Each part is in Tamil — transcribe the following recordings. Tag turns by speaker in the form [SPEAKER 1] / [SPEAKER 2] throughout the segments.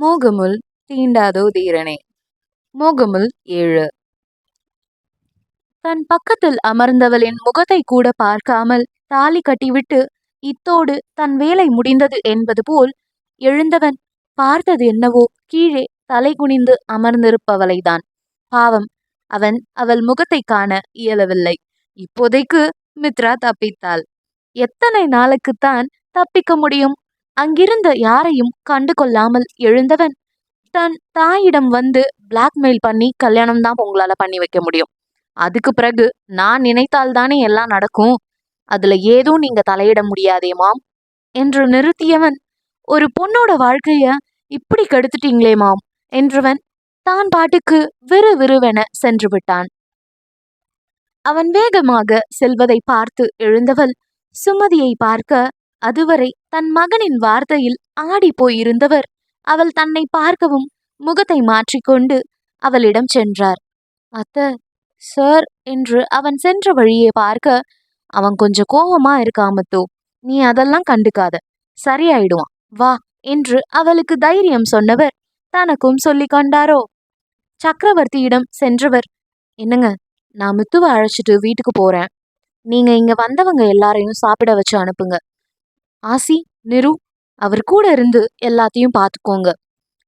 [SPEAKER 1] மோகமுல் தீண்டாதோ தீரனே. மோகமுல் ஏழு. தன் பக்கத்தில் அமர்ந்தவளின் முகத்தை கூட பார்க்காமல் தாலி கட்டிவிட்டு இத்தோடு தன் வேலை முடிந்தது என்பது போல் எழுந்தவன் பார்த்தது என்னவோ கீழே தலை குனிந்து அமர்ந்திருப்பவளைதான். பாவம் அவன் அவள் முகத்தை காண இயலவில்லை. இப்போதைக்கு மித்ரா தப்பித்தாள். எத்தனை நாளுக்குத்தான் தப்பிக்க முடியும்? அங்கிருந்த யாரையும் கண்டு கொள்ளாமல் எழுந்தவன் தன் தாயிடம் வந்து பிளாக்மெயில் பண்ணி கல்யாணம் தான் உங்களால பண்ணி வைக்க முடியும். அதுக்கு பிறகு நான் நினைத்தால் தானே எல்லாம் நடக்கும்? அதுல ஏதும் நீங்க தலையிட முடியாதே மாம் என்று நிறுத்தியவன் ஒரு பொண்ணோட வாழ்க்கைய இப்படி கெடுத்துட்டீங்களே மாம் என்றவன் தான் பாட்டுக்கு விறு விறுவென சென்று விட்டான். அவன் வேகமாக செல்வதை பார்த்து எழுந்தவள் சுமதியை பார்க்க அதுவரை தன் மகனின் வார்த்தையில் ஆடி போயிருந்தவர். அவள் தன்னை பார்க்கவும் முகத்தை மாற்றிக்கொண்டு அவளிடம் சென்றார். அத்த சார் என்று அவன் சென்ற வழியை பார்க்க அவன் கொஞ்சம் கோபமா இருக்காமத்தோ நீ அதெல்லாம் கண்டுக்காத. சரியாயிடுவான். வா என்று அவளுக்கு தைரியம் சொன்னவர் தனக்கும் சொல்லிக் கொண்டாரோ? சக்கரவர்த்தியிடம் சென்றவர் என்னங்க நான் முத்துவை அழைச்சிட்டு வீட்டுக்கு போறேன். நீங்க இங்க வந்தவங்க எல்லாரையும் சாப்பிட வச்சு அனுப்புங்க. ஆசி நிரு அவர் கூட இருந்து எல்லாத்தையும் பார்த்துக்கோங்க.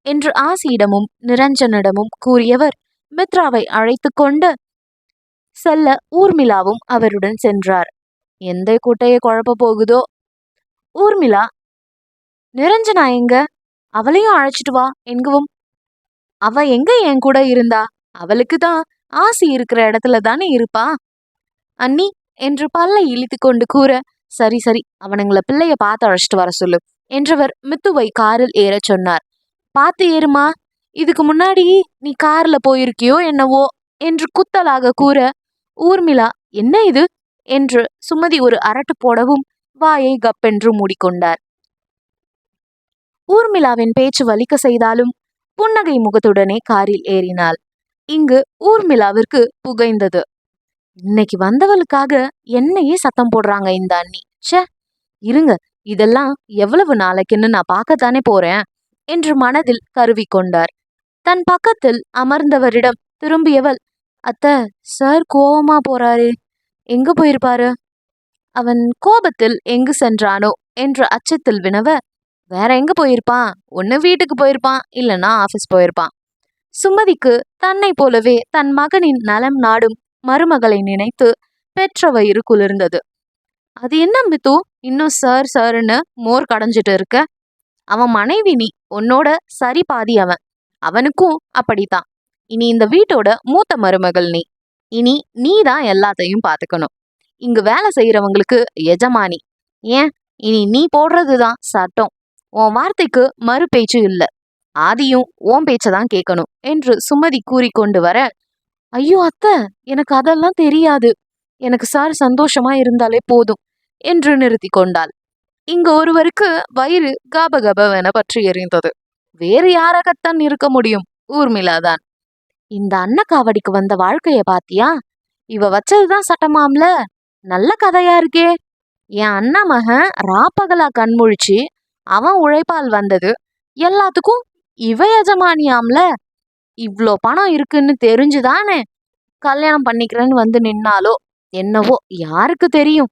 [SPEAKER 1] என்று ஆசியிடமும் நிரஞ்சனிடமும் கூறியவர் மித்ராவை அழைத்து கொண்டு செல்ல ஊர்மிளாவும் அவருடன் சென்றார். எந்த குட்டையை குழப்ப போகுதோ? ஊர்மிளா நிரஞ்சனா எங்க? அவளையும் அழைச்சிட்டு வா எங்கவும் அவ எங்க என் கூட இருந்தா? அவளுக்கு தான் ஆசி இருக்கிற இடத்துல தானே இருப்பா? அண்ணி என்று பல்லை இழித்து கொண்டு கூற சரி சரி அவனுங்கள பிள்ளைய பார்த்து அழைச்சிட்டு வர சொல்லு என்றவர் மித்துவை காரில் ஏறச் சொன்னார். பார்த்து ஏறுமா இதுக்கு முன்னாடி நீ கார்ல போயிருக்கியோ என்னவோ என்று குத்தலாக கூற ஊர்மிளா என்ன இது? என்று சுமதி ஒரு அரட்டு போடவும் வாயை கப்பென்று மூடிக்கொண்டார். ஊர்மிளாவின் பேச்சு வலிக்க செய்தாலும் புன்னகை முகத்துடனே காரில் ஏறினாள். இங்கு ஊர்மிளாவிற்கு புகைந்தது. இன்னைக்கு வந்தவளுக்காக என்னையே சத்தம் போடுறாங்க இந்த அண்ணி. ச்சே இருங்க இதெல்லாம் எவ்வளவு நாளைக்குன்னு நான் பார்க்கத்தானே போறேன் என்று மனதில் கருவி கொண்டார். தன் பக்கத்தில் அமர்ந்தவரிடம் திரும்பியவள் அத்த சார் கோபமா போறாரே எங்க போயிருப்பாரு? அவன் கோபத்தில் எங்கு சென்றானோ? என்ற அச்சத்தில் வினவ வேற எங்க போயிருப்பான்? ஒன்னு வீட்டுக்கு போயிருப்பான் இல்லனா ஆபீஸ் போயிருப்பான். சுமதிக்கு தன்னை போலவே தன் மகனின் நலம் நாடும் மருமகளை நினைத்து பெற்ற வயிறு குளிர்ந்தது. அது என்ன மித்து இன்னும் சார் சார்னு மோர் கடைஞ்சிட்டு இருக்க? அவன் மனைவி நீ. உன்னோட சரி பாதி அவன். அவனுக்கும் அப்படித்தான். இனி இந்த வீட்டோட மூத்த மருமகள் நீ. இனி நீ தான் எல்லாத்தையும் பார்த்துக்கணும் இங்கு வேலை செய்யறவங்களுக்கு எஜமானி. ஏன்? இனி நீ போடுறதுதான் சட்டம். உன் வார்த்தைக்கு மறு பேச்சு இல்ல. ஆதியும் உன் பேச்சதான் கேட்கணும் என்று சுமதி கூறிக்கொண்டு வர ஐயோ அத்தை எனக்கு அதெல்லாம் தெரியாது. எனக்கு சார் சந்தோஷமா இருந்தாலே போதும் என்று நிறுத்தி கொண்டாள். இங்கு ஒருவருக்கு வயிறு கபகபவென பற்றி எறிந்தது வேறு யாராகத்தான் இருக்க முடியும்? ஊர்மிளாதான். இந்த அன்னக்காவடிக்கு வந்த வாழ்க்கைய பாத்தியா? இவ வச்சதுதான் சட்டமாம்ல? நல்ல கதையா இருக்கே. என் அண்ணா மகன் ராப்பகலா கண்முழிச்சு அவன் உழைப்பால் வந்தது. எல்லாத்துக்கும் இவ எஜமானியாம்ல இவ்ளோ பணம் இருக்குன்னு தெரிஞ்சுதானே கல்யாணம் பண்ணிக்கிறேன்னு வந்து நின்னாலோ என்னவோ யாருக்கு தெரியும்?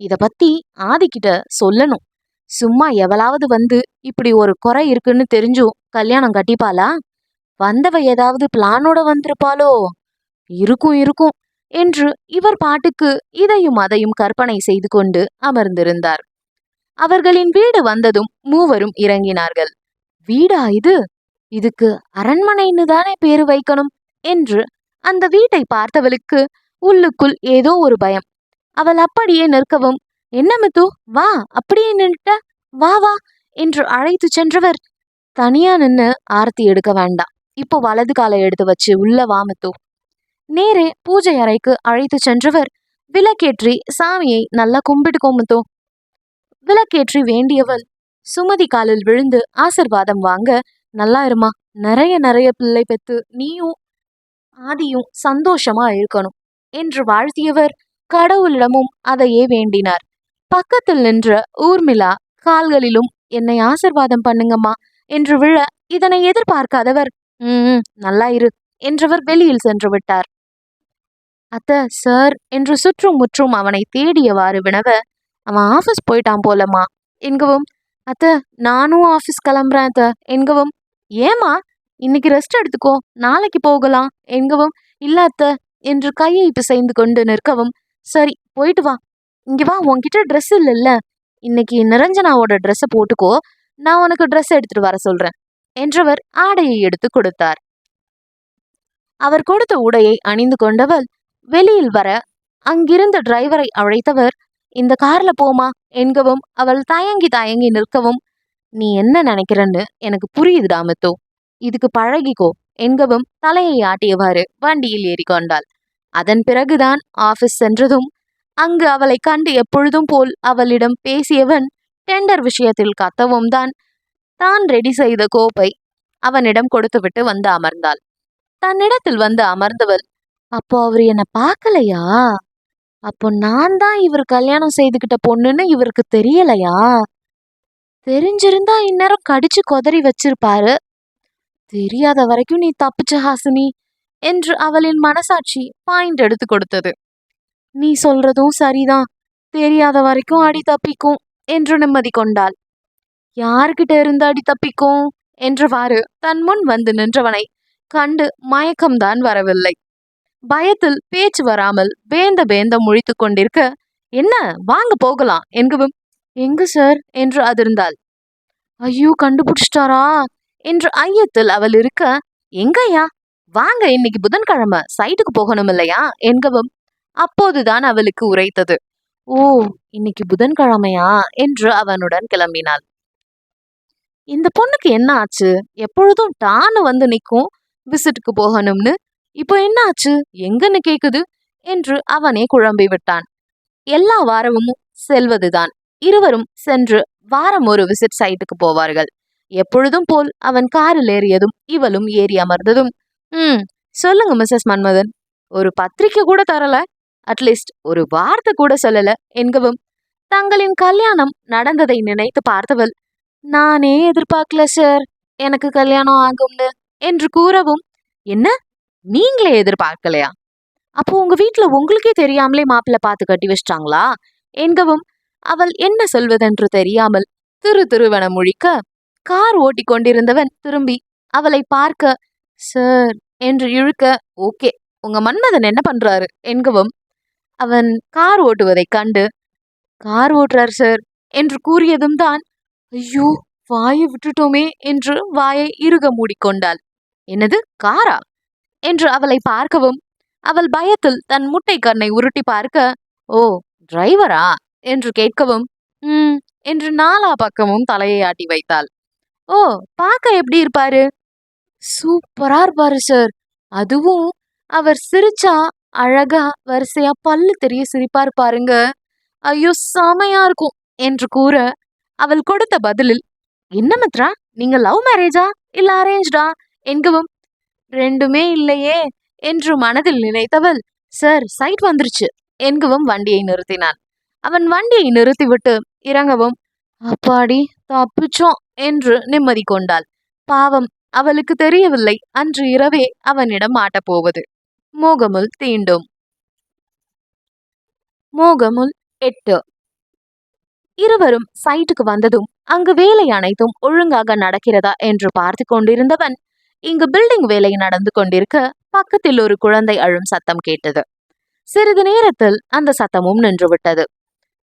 [SPEAKER 1] இத பத்தி ஆதிக்கிட்ட சொல்லணும். சும்மா எவளாவது வந்து இப்படி ஒரு குறை இருக்குன்னு தெரிஞ்சும் கல்யாணம் கட்டிப்பாளா? வந்தவ ஏதாவது பிளானோட வந்திருப்பாளோ? இருக்கும் இருக்கும் என்று இவர் பாட்டுக்கு இதையும் அதையும் கற்பனை செய்து கொண்டு அமர்ந்திருந்தார். அவர்களின் வீடு வந்ததும் மூவரும் இறங்கினார்கள். வீடா இது? இதுக்கு அரண்மனைன்னு தானே பேரு வைக்கணும்? என்று அந்த வீட்டை பார்த்தவளுக்கு உள்ளுக்குள் ஏதோ ஒரு பயம். அவள் அப்படியே நிற்கவும் என்ன மித்து வா அப்படியே நின்னுட்ட. வா வா என்று அழைத்து சென்றவர். தனியா நின்னு ஆர்த்தி எடுக்க வேண்டாம். இப்போ வலது காலை எடுத்து வச்சு உள்ள வா மித்து நேரே பூஜை அறைக்கு அழைத்து சென்றவர் விளக்கேற்றி சாமியை நல்லா கும்பிட்டுக்கோ முத்து விளக்கேற்றி வேண்டியவள் சுமதி காலில் விழுந்து ஆசிர்வாதம் வாங்க நல்லா இருமா? நிறைய நிறைய பிள்ளை பெற்று நீயும் ஆதியும் சந்தோஷமா இருக்கணும் என்று வாழ்த்தியவர் கடவுளிடமும் அதையே வேண்டினார். பக்கத்தில் நின்ற ஊர்மிளா கால்களிலும் என்னை ஆசிர்வாதம் பண்ணுங்கம்மா என்று விழ இதனை எதிர்பார்க்காதவர் ம் நல்லா இரு என்றவர் வெளியில் சென்று விட்டார். அத்த சார் என்று சுற்றும் முற்றும் அவனை தேடியவாறு வினவ அவன் ஆஃபீஸ் போயிட்டான் போலம்மா என்கவும் அத்த நானும் ஆஃபீஸ் கிளம்புறேன் அத்த என்கவும் ஏமா இன்னைக்கு ரெஸ்ட் எடுத்துக்கோ. நாளைக்கு போகலாம். என்கவும் இல்லாத்த என்று கையை பிசைந்து கொண்டு நிற்கவும். சரி போயிட்டு வா. இங்க வா உன்கிட்ட ட்ரெஸ் இல்லைல்ல. இன்னைக்கு நிரஞ்சனாவோட ட்ரெஸ்ஸை போட்டுக்கோ. நான் உனக்கு ட்ரெஸ் எடுத்துட்டு வர சொல்றேன் என்றவர் ஆடையை எடுத்து கொடுத்தார். அவர் கொடுத்த உடையை அணிந்து கொண்டவள் வெளியில் வர அங்கிருந்த டிரைவரை அழைத்தவர் இந்த கார்ல போமா என்கவும் அவள் தயங்கி தயங்கி நிற்கவும் நீ என்ன நினைக்கிறன்னு எனக்கு புரியுதுடா முத்து. இதுக்கு பழகிக்கோ. என்கவும் தலையை ஆட்டியவாறு வண்டியில் ஏறிக்கொண்டாள். அதன் பிறகுதான் ஆபீஸ் சென்றதும் அங்கு அவளை கண்டு எப்பொழுதும் போல் அவளிடம் பேசியவன் டெண்டர் விஷயத்தில் கத்தவும் தான் தான் ரெடி செய்த கோப்பை அவனிடம் கொடுத்துவிட்டு வந்து அமர்ந்தாள். தன்னிடத்தில் வந்து அமர்ந்தவள் அப்போ அவர் என்ன பார்க்கலையா? அப்போ நான் தான் இவர் கல்யாணம் செய்துகிட்ட பொண்ணுன்னு இவருக்கு தெரியலையா? தெரிஞ்சிருந்தா இந்நேரம் கடிச்சு கொதறி வச்சிருப்பாரு. தெரியாத வரைக்கும் நீ தப்பிச்ச ஹாசினி என்று அவளின் மனசாட்சி பாயிண்ட் எடுத்து கொடுத்தது. நீ சொல்றதும் சரிதான். தெரியாத வரைக்கும் அடி தப்பிக்கும் என்று நிம்மதி கொண்டாள். யார்கிட்ட இருந்து அடி தப்பிக்கும்? என்றவாறு தன் முன் வந்து நின்றவனை கண்டு மயக்கம்தான் வரவில்லை. பயத்தில் பேச்சு வராமல் பேந்த பேந்த முழித்துக் கொண்டிருக்க என்ன? வாங்க போகலாம் என்கவும் எங்கு சார்? என்று அதிர்ந்தாள். ஐயோ கண்டுபிடிச்சிட்டாரா? என்று ஐயத்தில் அவள் இருக்க எங்கய்யா? வாங்க இன்னைக்கு புதன்கிழமை. சைட்டுக்கு போகணும் இல்லையா? என்கவும் அப்போதுதான் அவளுக்கு உரைத்தது. ஓ இன்னைக்கு புதன்கிழமையா? என்று அவனுடன் கிளம்பினாள். இந்த பொண்ணுக்கு என்ன ஆச்சு? எப்பொழுதும் டான்னு வந்து நிற்கும். விசிட்டுக்கு போகணும்னு. இப்போ என்ன ஆச்சு? எங்கன்னு கேக்குது? என்று அவனே குழம்பி விட்டான் எல்லா வாரமும் செல்வதுதான். இருவரும் சென்று வாரம் ஒரு விசிட் சைட்டுக்கு போவார்கள். எப்பொழுதும் போல் அவன் காரில் ஏறியதும் இவளும் ஏறி அமர்ந்ததும் ம் சொல்லுங்க மிஸ்ஸஸ் மன்மதன். ஒரு பத்திரிக்கை கூட தரல. அட்லீஸ்ட் ஒரு வார்த்தை கூட சொல்லல. என்கவும் தங்களின் கல்யாணம் நடந்ததை நினைத்து பார்த்தவள் நானே எதிர்பார்க்கல சார் எனக்கு கல்யாணம் ஆகும்னு என்று கூறவும் என்ன? நீங்களே எதிர்பார்க்கலையா? அப்போ உங்க வீட்டுல உங்களுக்கே தெரியாமலே மாப்பிள்ளை பார்த்து கட்டி வச்சிட்டாங்களா? என்கவும் அவள் என்ன சொல்வதென்று தெரியாமல் திரு திருவென முழிக்க கார் ஓட்டிக் கொண்டிருந்தவன் திரும்பி அவளை பார்க்க சார் என்று இழுக்க ஓகே உங்க மன்மதன் என்ன பண்றாரு? என்கவும் அவன் கார் ஓட்டுவதைக் கண்டு கார் ஓட்டுறார் சார் என்று கூறியதும் தான் ஐயோ வாயை விட்டுட்டோமே என்று வாயை இறுக மூடிக்கொண்டாள். என்னது காரா? என்று அவளை பார்க்கவும் அவள் பயத்தில் தன் முட்டை கண்ணை உருட்டி பார்க்க ஓ டிரைவரா? என்று கேட்கவும் ம் என்று நாலா பக்கமும் தலையை ஆட்டி வைத்தாள். ஓ பார்க்க எப்படி இருப்பாரு? சூப்பரா இருப்பாரு சார். அதுவும் அவர் சிரிச்சா அழகா வரிசையா பல்லு தெரிய சிரிப்பார் பாருங்க ஐயோ செமையா இருக்கும் என்று கூற அவள் கொடுத்த பதிலில் என்ன மித்ரா நீங்க லவ் மேரேஜா இல்ல அரேஞ்ச்டா? என்கவும் ரெண்டுமே இல்லையே என்று மனதில் நினைத்தவள் சார் சைட் வந்துருச்சு என்கவும் வண்டியை நிறுத்தினான் அவன் வண்டியை நிறுத்திவிட்டு இறங்கவும் அப்பாடி தப்பிச்சோம் என்று நிம்மதி கொண்டாள். பாவம் அவளுக்கு தெரியவில்லை. அன்று இரவே அவனிடம் ஆட்டப்போவது மோகமுல் தீண்டும். மோகமுல் எட்டு. இருவரும் சைட்டுக்கு வந்ததும் அங்கு வேலை அனைத்தும் ஒழுங்காக நடக்கிறதா என்று பார்த்து கொண்டிருந்தவன் இங்கு பில்டிங் வேலை நடந்து கொண்டிருக்க பக்கத்தில் ஒரு குழந்தை அழும் சத்தம் கேட்டது. சிறிது நேரத்தில் அந்த சத்தமும் நின்றுவிட்டது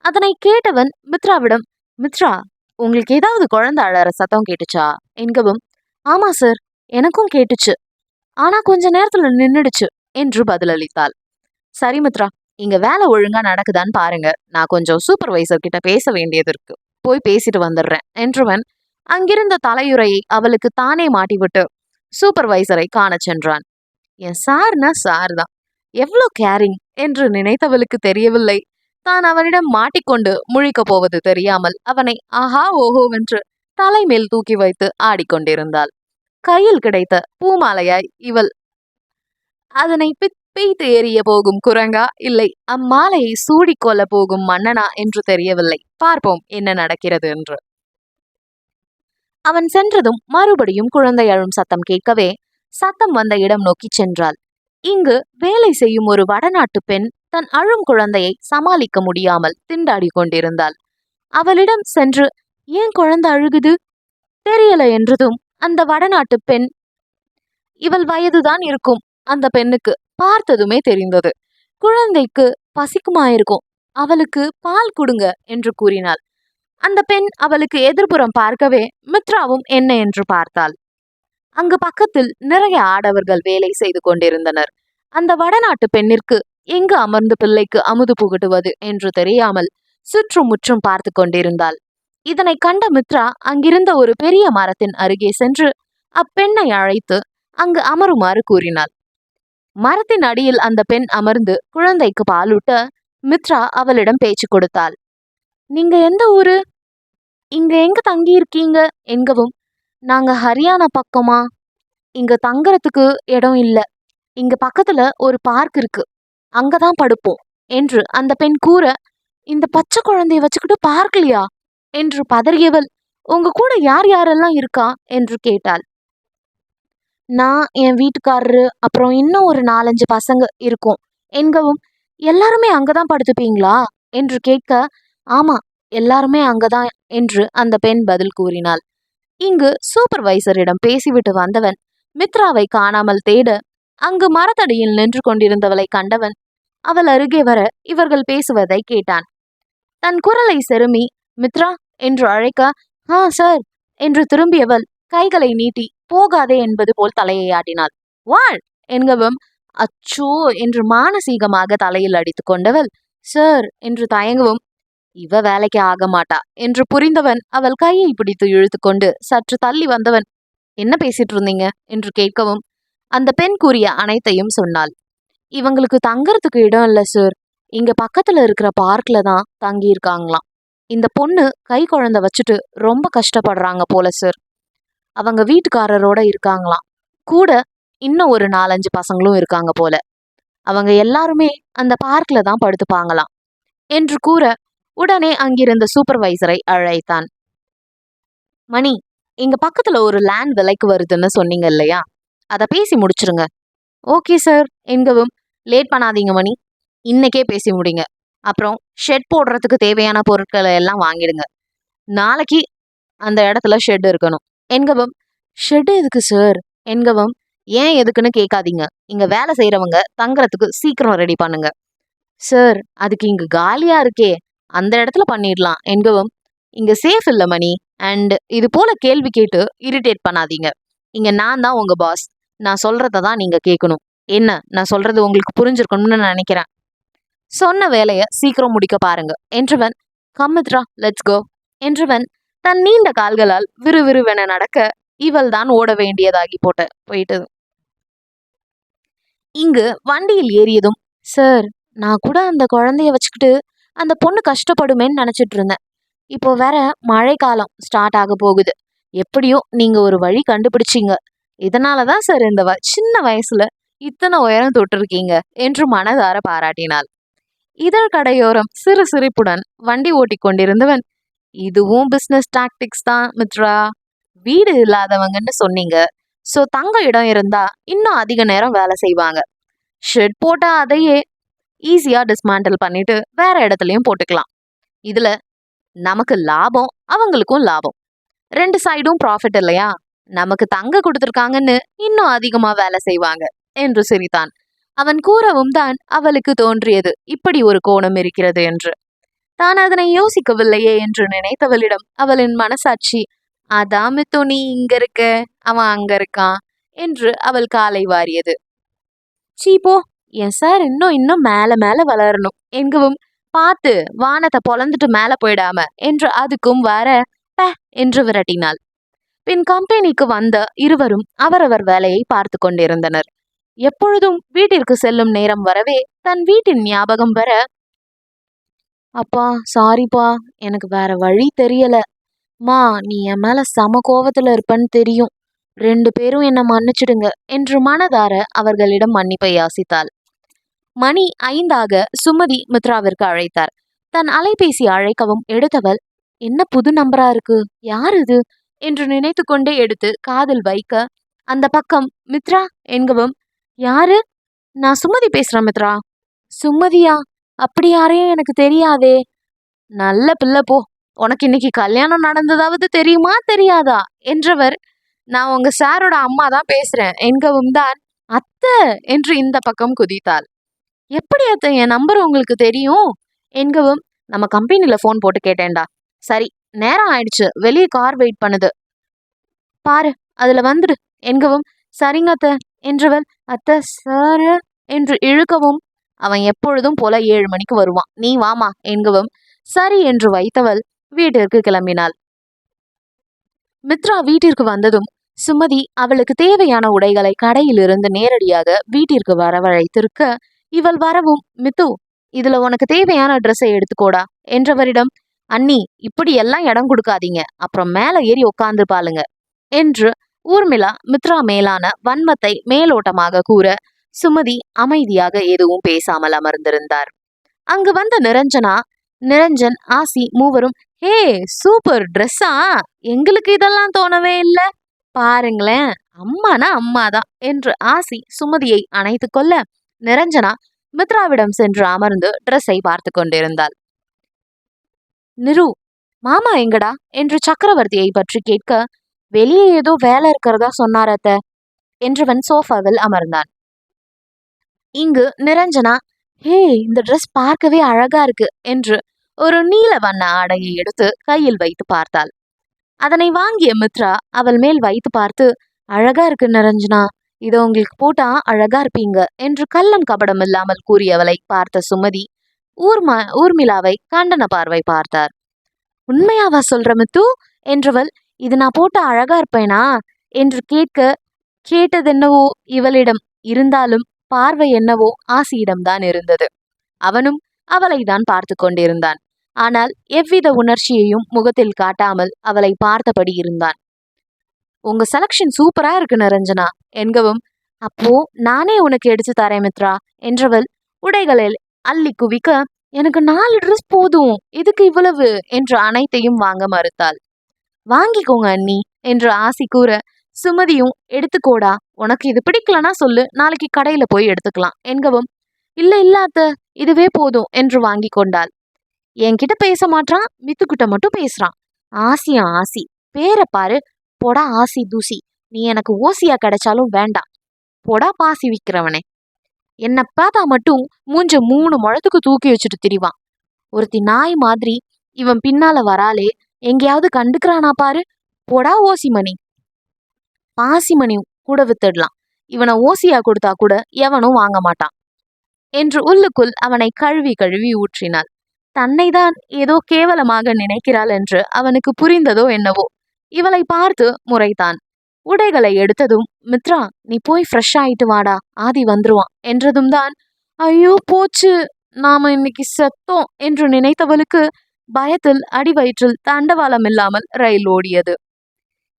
[SPEAKER 1] அதனை கேட்டவன் மித்ராவிடம் மித்ரா உங்களுக்கு ஏதாவது குழந்தை அழற சத்தம் கேட்டுச்சா? என்கவும் ஆமா சார் எனக்கும் கேட்டுச்சு. ஆனா கொஞ்ச நேரத்துல நின்னுடுச்சு என்று பதிலளித்தாள். சரி மித்ரா இங்க வேலை ஒழுங்கா நடக்குதான்னு பாருங்க. நான் கொஞ்சம் சூப்பர்வைசர் கிட்ட பேச வேண்டியது இருக்கு. போய் பேசிட்டு வந்துடுறேன் என்றவன் அங்கிருந்த தலையுறையை அவளுக்கு தானே மாட்டிவிட்டு சூப்பர்வைசரை காணச் சென்றான். என் சார்னா சார் தான். எவ்வளோ கேரிங் என்று நினைத்தவளுக்கு தெரியவில்லை. தான் அவனிடம் மாட்டிக்கொண்டு முழிக்கப் போவது தெரியாமல் அவனை ஆஹா ஓஹோவென்று தலைமேல் தூக்கி வைத்து ஆடிக்கொண்டிருந்தாள். கையில் கிடைத்த பூமாலையாய் இவள் அதனை பித் ஏறிய போகும் குரங்கா? இல்லை அம்மாலையை சூடிக்கொள்ள போகும் மன்னனா என்று தெரியவில்லை. பார்ப்போம் என்ன நடக்கிறது என்று. அவன் சென்றதும் மறுபடியும் குழந்தை அழும் சத்தம் கேட்கவே சத்தம் வந்த இடம் நோக்கி சென்றாள். இங்கு வேலை செய்யும் ஒரு வடநாட்டு பெண் தன் அழும் குழந்தையை சமாளிக்க முடியாமல் திண்டாடி கொண்டிருந்தாள். அவளிடம் சென்று ஏன் குழந்தை அழுகுது? தெரியல என்றதும் அந்த வடநாட்டு பெண் இவள் வயதுதான் இருக்கும். அந்த பெண்ணுக்கு பார்த்ததுமே தெரிந்தது. குழந்தைக்கு பசிக்குமாயிருக்கும் அவளுக்கு பால் கொடுங்க என்று கூறினாள். அந்த பெண் அவளுக்கு எதிர்புறம் பார்க்கவே மித்ராவும் என்ன? என்று பார்த்தாள். அங்கு பக்கத்தில் நிறைய ஆடவர்கள் வேலை செய்து கொண்டிருந்தனர். அந்த வடநாட்டு பெண்ணிற்கு எங்கு அமர்ந்து பிள்ளைக்கு அமுது புகட்டுவது என்று தெரியாமல் சுற்றும் முற்றும் பார்த்து கொண்டிருந்தாள். இதனை கண்ட மித்ரா அங்கிருந்த ஒரு பெரிய மரத்தின் அருகே சென்று அப்பெண்ணை அழைத்து அங்கு அமருமாறு கூறினாள். மரத்தின் அடியில் அந்த பெண் அமர்ந்து குழந்தைக்கு பாலூட்ட மித்ரா அவளிடம் பேச்சு கொடுத்தாள். நீங்க எந்த ஊரு? இங்க எங்க தங்கி இருக்கீங்க என்கவும் நாங்க ஹரியானா பக்கமா? இங்க தங்கறதுக்கு இடம் இல்ல. இங்க பக்கத்துல ஒரு பார்க் இருக்கு. அங்கதான் படுப்போம் என்று அந்த பெண் கூற இந்த பச்சை குழந்தைய வச்சுக்கிட்டு பார்க்கலையா? என்று பதறியவள் உங்க கூட யார் யாரெல்லாம் இருக்கா? என்று கேட்டாள். நான் என் வீட்டுக்காரரு அப்புறம் இன்னும் ஒரு நாலஞ்சு பசங்க இருக்கும். என்கவும் எல்லாருமே அங்கதான் படுத்துப்பீங்களா? என்று கேட்க ஆமா எல்லாருமே அங்கதான் என்று அந்த பெண் பதில் கூறினாள். இங்கு சூப்பர்வைசரிடம் பேசிவிட்டு வந்தவன் மித்ராவை காணாமல் தேட அங்கு மரத்தடியில் நின்று கொண்டிருந்தவளை கண்டவன் அவள் அருகே வர இவர்கள் பேசுவதை கேட்டான். தன் குரலை செருமி மித்ரா என்று அழைக்க ஆ சார் என்று திரும்பியவள் கைகளை நீட்டி போகாதே என்பது போல் தலையை ஆட்டினாள் வாழ் என்கவும் அச்சோ! என்று மானசீகமாக தலையில் அடித்து கொண்டவள் சார் என்று தயங்கவும் இவ வேலைக்கு ஆக மாட்டா என்று புரிந்தவன் அவள் கையை பிடித்து இழுத்து கொண்டு சற்று தள்ளி வந்தவன் என்ன பேசிட்டு இருந்தீங்க? என்று கேட்கவும் அந்த பெண் கூறிய அனைத்தையும் சொன்னாள். இவங்களுக்கு தங்கறதுக்கு இடம் இல்லை சார் இங்க பக்கத்துல இருக்கிற பார்க்ல தான் தங்கி இருக்காங்களாம் இந்த பொண்ணு கை குழந்தை வச்சுட்டு ரொம்ப கஷ்டப்படுறாங்க போல சார் அவங்க வீட்டுக்காரரோட இருக்காங்களாம். கூட இன்னும் ஒரு நாலஞ்சு பசங்களும் இருக்காங்க போல. அவங்க எல்லாருமே அந்த பார்க்ல தான் படுத்துப்பாங்களாம் என்று கூற உடனே அங்கிருந்த சூப்பர்வைசரை அழைத்தான். மணி இங்க பக்கத்துல ஒரு லேண்ட் விலைக்கு வருதுன்னு சொன்னீங்க இல்லையா? அதை பேசி முடிச்சிருங்க. ஓகே சார் என்கவும் லேட் பண்ணாதீங்க மணி. இன்னைக்கே பேசி முடிங்க. அப்புறம் ஷெட் போடுறதுக்கு தேவையான பொருட்களை எல்லாம் வாங்கிடுங்க. நாளைக்கு அந்த இடத்துல ஷெட் இருக்கணும். என்கவும் ஷெட் எதுக்கு சார் என்கவும் ஏன் எதுக்குன்னு கேட்காதீங்க. இங்கே வேலை செய்கிறவங்க தங்குறதுக்கு சீக்கிரம் ரெடி பண்ணுங்க. சார் அதுக்கு இங்கே காலியாக இருக்கே. அந்த இடத்துல பண்ணிடலாம். என்கவும் இங்கே சேஃப் இல்லை மணி. அண்ட் இது போல கேள்வி கேட்டு இரிட்டேட் பண்ணாதீங்க. இங்கே நான் தான் உங்கள் பாஸ் நான் சொல்கிறத தான் நீங்கள் கேட்கணும் என்ன? நான் சொல்றது உங்களுக்கு புரிஞ்சிருக்கணும்னு நினைக்கிறேன். சொன்ன வேலையை சீக்கிரம் முடிக்க பாருங்க. என்றவன் கம்மித்ரா லெட்ஸ் கோ என்றவன் தன் நீண்ட கால்களால் விறுவிறுவென நடக்க இவள் தான் ஓட வேண்டியதாகி போட்ட போயிட்டது. இங்கு வண்டியில் ஏறியதும் சார் நான் கூட அந்த குழந்தைய வச்சுக்கிட்டு அந்த பொண்ணு கஷ்டப்படுமேன்னு நினச்சிட்டு இருந்தேன். இப்போ வேற மழைக்காலம் ஸ்டார்ட் ஆக போகுது. எப்படியோ நீங்கள் ஒரு வழி கண்டுபிடிச்சீங்க. இதனால தான் சார் இந்த வ சின்ன வயசுல இத்தனை உயரம் தொட்டிருக்கீங்க என்று மனதார பாராட்டினாள். இதழ் கடையோரம் சிறு சிரிப்புடன் வண்டி ஓட்டி கொண்டிருந்தவன் இதுவும் பிஸ்னஸ் டாக்டிக்ஸ் தான் மித்ரா. வீடு இல்லாதவங்கன்னு சொன்னீங்க. ஸோ தங்க இடம் இருந்தா இன்னும் அதிக நேரம் வேலை செய்வாங்க. ஷெட் போட்டா அதையே ஈஸியாக டிஸ்மேண்டில் பண்ணிட்டு வேற இடத்துலையும் போட்டுக்கலாம். இதில் நமக்கு லாபம் அவங்களுக்கும் லாபம். ரெண்டு சைடும் ப்ராஃபிட் இல்லையா? நமக்கு தங்க கொடுத்துருக்காங்கன்னு இன்னும் அதிகமா வேலை செய்வாங்க என்று சிரித்தான். அவன் கூறவும் தான் அவளுக்கு தோன்றியது இப்படி ஒரு கோணம் இருக்கிறது என்று. தான் அதனை யோசிக்கவில்லையே என்று நினைத்தவளிடம் அவளின் மனசாட்சி அதான் மித்து நீ இங்க இருக்க அவன் அங்க இருக்கான் என்று அவள் காலை வாரியது. சீப்போ என் சார் இன்னும் இன்னும் மேல மேல வளரணும். எங்கவும் பார்த்து வானத்தை பொலந்துட்டு மேல போயிடாம என்று அதுக்கும் வர ப என்று விரட்டினாள். பின் கம்பெனிக்கு வந்த இருவரும் அவரவர் வேலையை பார்த்து கொண்டிருந்தனர். எப்பொழுதும் வீட்டிற்கு செல்லும் நேரம் வரவே தன் வீட்டின் ஞாபகம் வர அப்பா சாரிப்பா எனக்கு வேற வழி தெரியல. மா நீ என் மேல சம கோவத்துல இருப்பன்னு தெரியும். ரெண்டு பேரும் என்ன மன்னிச்சிடுங்க என்று மனதார அவர்களிடம் மன்னிப்பை யாசித்தாள். மணி ஐந்தாக சுமதி மித்ராவிற்கு அழைத்தார். தன் அலைபேசி அழைக்கவும் எடுத்தவள் என்ன புது நம்பரா இருக்கு? யார் இது? என்று நினைத்து கொண்டே எடுத்து காதில் வைக்க அந்த பக்கம் மித்ரா என்கவும் யாரு? நான் சுமதி பேசுறேன் மித்ரா. சுமதியா? அப்படி யாரையும் எனக்கு தெரியாதே. நல்ல பிள்ளை போ உனக்கு இன்னைக்கு கல்யாணம் நடந்ததாவது தெரியுமா தெரியாதா? என்றவர் நான் உங்க சாரோட அம்மா தான் பேசுறேன் என்கவும் தான் அத்தை என்று இந்த பக்கம் குதித்தாள். எப்படி அத்தை என் நம்பர் உங்களுக்கு தெரியும்? என்கவும் நம்ம கம்பெனில ஃபோன் போட்டு கேட்டேன்டா. சரி நேரம் ஆயிடுச்சு. வெளியே கார் வெயிட் பண்ணுது. பாரு அதுல வந்துடு. என்கவும் சரிங்க அத்த. என்றவள் அத்தை சார் என்று இழுக்கவும் அவன் எப்பொழுதும் போல ஏழு மணிக்கு வருவான். நீ வாமா என்கவும் சரி என்று வைத்தவள் வீட்டிற்கு கிளம்பினாள். மித்ரா வீட்டிற்கு வந்ததும் சுமதி அவளுக்கு தேவையான உடைகளை கடையிலிருந்து நேரடியாக வீட்டிற்கு வரவழைத்திருக்க இவள் வரவும் மித்து இதுல உனக்கு தேவையான ட்ரெஸ்ஸை எடுத்துக்கோடா என்றவரிடம் அண்ணி இப்படி எல்லாம் இடம் கொடுக்காதீங்க. அப்புறம் மேல ஏறி உட்கார்ந்து பாருங்க என்று ஊர்மிளா மித்ரா மேலான வன்மத்தை மேலோட்டமாக கூற சுமதி அமைதியாக எதுவும் பேசாமல் அமர்ந்திருந்தார். அங்கு வந்த நிரஞ்சனா நிரஞ்சன் ஆசி மூவரும் ஹே சூப்பர் ட்ரெஸ்ஸா? எங்களுக்கு இதெல்லாம் தோணவே இல்ல. பாருங்களேன் அம்மானா அம்மாதான் என்று ஆசி சுமதியை அணைத்து கொள்ள நிரஞ்சனா மித்ராவிடம் சென்று அமர்ந்து ட்ரெஸ்ஸை பார்த்து கொண்டிருந்தாள். நிரு மாமா எங்கடா? என்று சக்கரவர்த்தியை பற்றி கேட்க வெளியே ஏதோ வேலை இருக்கிறதா சொன்னார் அத்த என்றவன் சோஃபாவில் அமர்ந்தான். இங்கு நிரஞ்சனா ஹே இந்த ட்ரெஸ் பார்க்கவே அழகா இருக்கு என்று ஒரு நீல வண்ண ஆடையை எடுத்து கையில் வைத்து பார்த்தாள். அதனை வாங்கிய மித்ரா அவள் மேல் வைத்து பார்த்து அழகா இருக்கு நிரஞ்சனா இதை உங்களுக்கு போட்டா அழகா இருப்பீங்க என்று கள்ளம் கபடம் இல்லாமல் கூறியவளை பார்த்த சுமதி ஊர்மா ஊர்மிளாவை கண்டன பார்வை பார்த்தார். உண்மையாவா சொல்ற மித்து? என்றவள் இது நான் போட்ட அழகா இருப்பேனா? என்று கேட்க கேட்டதென்னவோ இவளிடம் இருந்தாலும் பார்வை என்னவோ ஆசியிடம்தான் இருந்தது. அவனும் அவளை தான் பார்த்து கொண்டிருந்தான். ஆனால் எவ்வித உணர்ச்சியையும் முகத்தில் காட்டாமல் அவளை பார்த்தபடி இருந்தான். உங்க செலக்ஷன் சூப்பரா இருக்கு நிரஞ்சனா. என்கவும் அப்போ நானே உனக்கு எடுத்து தரேன் மித்ரா. என்றவள் உடைகளில் அள்ளி குவிக்க எனக்கு நாலு ட்ரெஸ் போதும் எதுக்கு இவ்வளவு? என்று அனைத்தையும் வாங்க மறுத்தாள். வாங்கிக்கோங்க அண்ணி என்று ஆசி கூற சுமதியும் எடுத்துக்கோடா உனக்கு இது பிடிக்கலனா சொல்லு நாளைக்கு கடையில போய் எடுத்துக்கலாம் என்கவும் இல்ல இல்லாத இதுவே போதும் என்று வாங்கி கொண்டாள். என்கிட்ட பேச மாட்டான் மித்துக்கிட்ட மட்டும் பேசுறான். ஆசியா ஆசி பேரை பாரு போடா ஆசி தூசி நீ எனக்கு ஓசியா கிடைச்சாலும் வேண்டாம் போடா பாசி விற்கிறவனே என்ன பார்த்தா மட்டும் மூஞ்ச மூணு முழத்துக்கு தூக்கி வச்சுட்டு திரிவான். ஒருத்தி நாய் மாதிரி இவன் பின்னால வராலே எங்கேயாவது கண்டுக்கிறானா பாரு. போடா ஓசிமணி. பாசிமணி கூட வித்துடலாம். இவனை ஓசியா கொடுத்தா கூட எவனும் வாங்க மாட்டான். என்று உள்ளுக்குள் அவனை கழுவி கழுவி ஊற்றினாள். தன்னைதான் ஏதோ கேவலமாக நினைக்கிறாள் என்று அவனுக்கு புரிந்ததோ என்னவோ இவளை பார்த்து முறைத்தான் உடைகளை எடுத்ததும் மித்ரா நீ போய் ஃப்ரெஷ் ஆயிட்டு வாடா ஆதி வந்துருவான் என்றதும் தான் ஐயோ போச்சு நாம இன்னைக்கு செத்தோம் என்று நினைத்தவளுக்கு பயத்தில் அடிவயிற்றில் தண்டவாளம் இல்லாமல் ரயில் ஓடியது.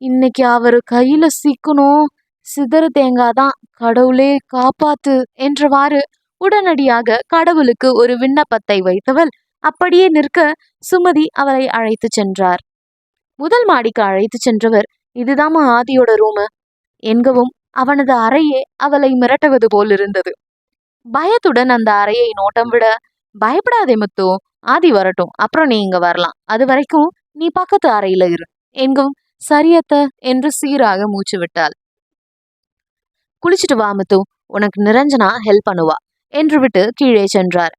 [SPEAKER 1] இன்னைக்கு அவரு கையில சிக்கணும் சிதறு தேங்காதான் கடவுளே காப்பாத்து என்றவாறு உடனடியாக கடவுளுக்கு ஒரு விண்ணப்பத்தை வைத்தவள் அப்படியே நிற்க சுமதி அவளை அழைத்து சென்றார். முதல் மாடிக்கு அழைத்து சென்றவர் இதுதாம்மா ஆதியோட ரூமு. என்கவும் அவனது அறையே அவளை மிரட்டுவது போல் இருந்தது பயத்துடன் அந்த அறையை நோட்டம் விட பயப்படாதே முத்து ஆதி வரட்டும் அப்புறம் நீ இங்க வரலாம். அது வரைக்கும் நீ பக்கத்து அறையில இரு. எங்கும் சரியத்த என்று சீராக மூச்சு விட்டாள். குளிச்சுட்டு வா முத்து உனக்கு நிரஞ்சனா ஹெல்ப் பண்ணுவா என்று விட்டு கீழே சென்றார்.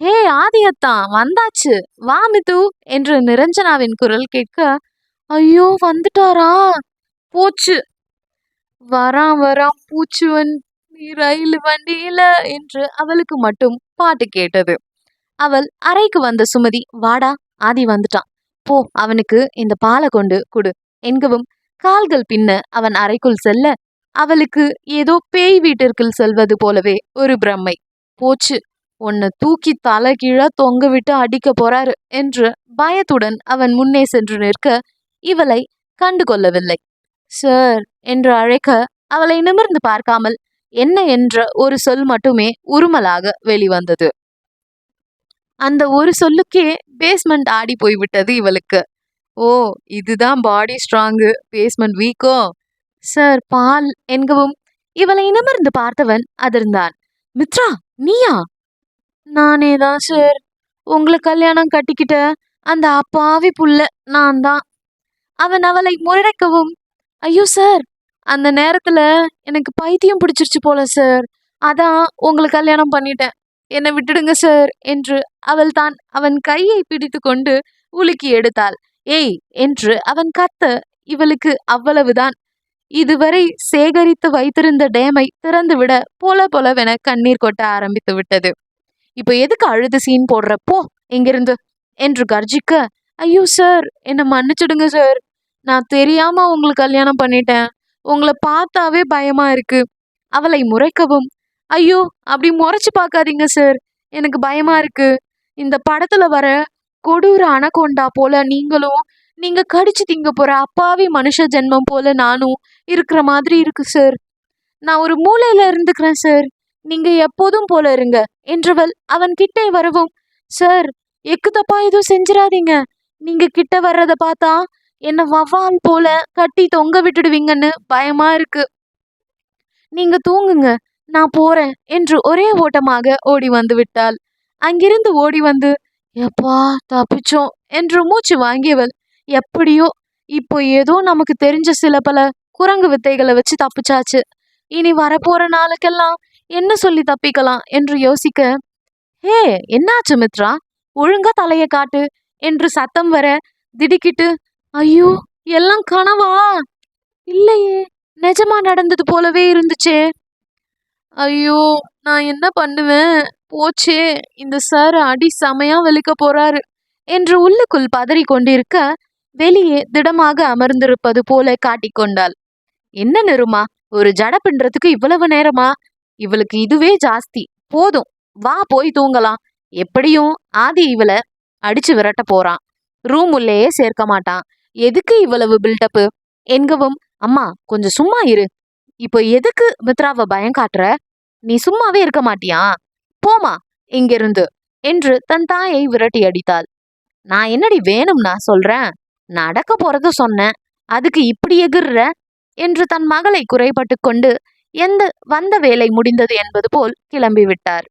[SPEAKER 1] ஹே ஆதியத்தான் வந்தாச்சு. வா மித்து என்று நிரஞ்சனாவின் குரல் கேட்க ஐயோ வந்துட்டாரா? போச்சு. வரான் வரான் பூச்சு வண்டி ரயில் வண்டியில என்று அவளுக்கு மட்டும் பாட்டு கேட்டது. அவள் அறைக்கு வந்த சுமதி வாடா ஆதி வந்துட்டான். போ அவனுக்கு இந்த பாலை கொண்டு கொடு. என்கவும் கால்கள் பின்ன அவன் அறைக்குள் செல்ல அவளுக்கு ஏதோ பேய் வீட்டிற்குள் செல்வது போலவே ஒரு பிரம்மை. போச்சு. உன்னை தூக்கி தலை கீழே தொங்க விட்டு அடிக்க போறாரு என்று பயத்துடன் அவன் முன்னே சென்று நிற்க இவளை கண்டு கொள்ளவில்லை சார் என்று அழைக்க அவளை நிமிர்ந்து பார்க்காமல் என்ன என்ற ஒரு சொல் மட்டுமே உருமலாக வெளிவந்தது. அந்த ஒரு சொல்லுக்கே பேஸ்மெண்ட் ஆடி போய்விட்டது இவளுக்கு.
[SPEAKER 2] ஓ இதுதான் பாடி ஸ்ட்ராங்கு பேஸ்மெண்ட் வீக்கோ
[SPEAKER 1] சார் பால் என்கவும் இவளை நிமிர்ந்து பார்த்தவன் அதிர்ந்தான். மித்ரா நீயா? நானே தான் சார். உங்களை கல்யாணம் கட்டிக்கிட்ட அந்த அப்பாவி புள்ள நான் தான் அவன் அவளை முறடைக்கவும் ஐயோ சார் அந்த நேரத்துல எனக்கு பைத்தியம் பிடிச்சிருச்சு போல சார். அதான் உங்களை கல்யாணம் பண்ணிட்டேன். என்னை விட்டுடுங்க சார் என்று அவள் தான் அவன் கையை பிடித்து கொண்டு உலுக்கி எடுத்தாள். ஏய் என்று அவன் கத்த இவளுக்கு அவ்வளவுதான். இதுவரை சேகரித்து வைத்திருந்த டேமை திறந்துவிட போல போலவென கண்ணீர் கொட்ட ஆரம்பித்து விட்டது. இப்போ எதுக்கு அழுது சீன் போடுறப்போ போ இங்கிருந்து என்று கர்ஜிக்க ஐயோ சார் என்னை மன்னிச்சிடுங்க சார். நான் தெரியாம உங்களுக்கு கல்யாணம் பண்ணிட்டேன். உங்களை பார்த்தாவே பயமா இருக்கு. அவளை முறைக்கவும். ஐயோ அப்படி முறைச்சு பார்க்காதீங்க சார் எனக்கு பயமா இருக்கு. இந்த படத்துல வர கொடூர அனகொண்டா போல நீங்களும் நீங்க கடிச்சு திங்க போற அப்பாவி மனுஷ ஜென்மம் போல நானும் இருக்கிற மாதிரி இருக்கு சார் நான் ஒரு மூலையில இருந்துக்கிறேன் சார் நீங்க எப்போதும் போல இருங்க. என்றவள் அவன் கிட்டே வரவும் சார் எக்கு தப்பா எதுவும் செஞ்சிடாதீங்க நீங்க கிட்ட வர்றத பார்த்தா என்ன வவால் போல கட்டி தொங்க விட்டுடுவீங்கன்னு பயமா இருக்கு. நீங்க தூங்குங்க நான் போறேன் என்று ஒரே ஓட்டமாக ஓடி வந்து விட்டாள். அங்கிருந்து ஓடி வந்து எப்பா தப்பிச்சோம் என்று மூச்சு வாங்கியவள் எப்படியோ இப்போ ஏதோ நமக்கு தெரிஞ்ச சில பல குரங்கு வித்தைகளை வச்சு தப்பிச்சாச்சு. இனி வரப்போற நாளுக்கெல்லாம் என்ன சொல்லி தப்பிக்கலாம்? என்று யோசிக்க ஹே என்னாச்சு மித்ரா? ஒழுங்கா தலையை காட்டு என்று சத்தம் வர திடுக்கிட்டு ஐயோ எல்லாம் கனவா? இல்லையே நிஜமா நடந்தது போலவே இருந்துச்சே. ஐயோ நான் என்ன பண்ணுவேன்? போச்சே இந்த சார் அடி செமையா வலிக்க போறாரு என்று உள்ளுக்குள் பதறி கொண்டிருக்க வெளியே திடமாக அமர்ந்திருப்பது போல காட்டிக்கொண்டாள் என்ன நெருமா ஒரு ஜட பின்றதுக்கு இவ்வளவு நேரமா? இவளுக்கு இதுவே ஜாஸ்தி. போதும் வா போய் தூங்கலாம். எப்படியும் ஆதி இவளை அடிச்சு விரட்ட போறான். ரூம் உள்ளேயே சேர்க்க மாட்டான். எதுக்கு இவ்வளவு பில்டப்பு என்கவும் அம்மா கொஞ்சம் சும்மா இரு. இப்போ எதுக்கு மித்ராவை பயம் காட்டுற? நீ சும்மாவே இருக்க மாட்டியா? போமா இங்கிருந்து என்று தன் தாயை விரட்டி அடித்தாள். நான் என்னடி வேணும்னா சொல்றேன். நடக்க போறத சொன்னேன். அதுக்கு இப்படி எகிர்ற? என்று தன் மகளை குறைபட்டு கொண்டு எந்த வந்த வேலை முடிந்தது என்பது போல் கிளம்பி விட்டார்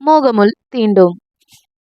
[SPEAKER 1] மோகமுல் தீண்டும்.